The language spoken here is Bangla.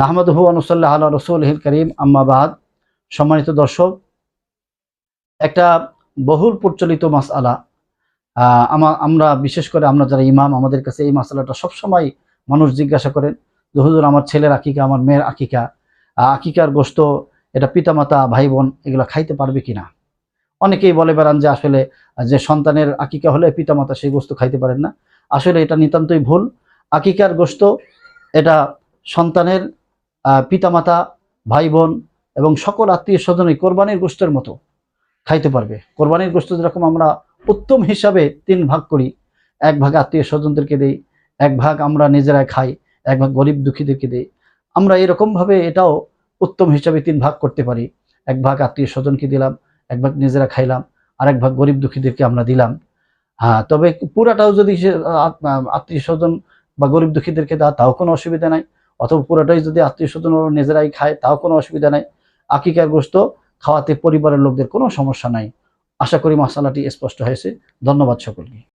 নাহমদহু অনুসাল্লাহ আল্লাহ রসুল হিল করিম। আম্মাবাদ সম্মানিত দর্শক, একটা বহুল প্রচলিত মাসআলা। আমরা বিশেষ করে আমরা যারা ইমাম, আমাদের কাছে এই মাসালাটা সবসময় মানুষ জিজ্ঞাসা করেন যে, হুজুর, আমার ছেলের আকিকা, আমার মেয়ের আকিকা আকিকার গোস্ত, এটা পিতামাতা ভাই বোন এগুলো খাইতে পারবে কিনা? অনেকেই বলে বেড়ান যে, আসলে যে সন্তানের আকিকা হলে পিতামাতা সেই গোস্ত খাইতে পারেন না। আসলে এটা নিতান্তই ভুল। আকিকার গোস্ত, এটা সন্তানের পিতামাতা ভাই বোন এবং সকল আত্মীয় স্বজনই কোরবানির গোষ্ঠের মতো খাইতে পারবে। কোরবানির গোষ্ঠ যেরকম আমরা উত্তম হিসাবে তিন ভাগ করি, এক ভাগ আত্মীয় স্বজনদেরকে দেই, এক ভাগ আমরা নিজেরাই খাই, এক ভাগ গরিব দুঃখীদেরকে দেই। আমরা এরকমভাবে এটাও উত্তম হিসাবে তিন ভাগ করতে পারি। এক ভাগ আত্মীয় স্বজনকে দিলাম, এক ভাগ নিজেরা খাইলাম আর এক ভাগ গরিব দুঃখীদেরকে আমরা দিলাম। হ্যাঁ তবে পুরাটাও যদি আত্মীয় স্বজন বা গরিব দুঃখীদেরকে দেওয়া তাও কোনো অসুবিধা নাই। অথবা পুরোটাই যদি আত্মীয় স্বজন নিজেরাই খায়, তাও কোনো অসুবিধা নাই। আকিকার গোস্ত খাওয়াতে পরিবারের লোকদের কোনো সমস্যা নাই। আশা করি মশালাটি স্পষ্ট হয়েছে। ধন্যবাদ সকলকে।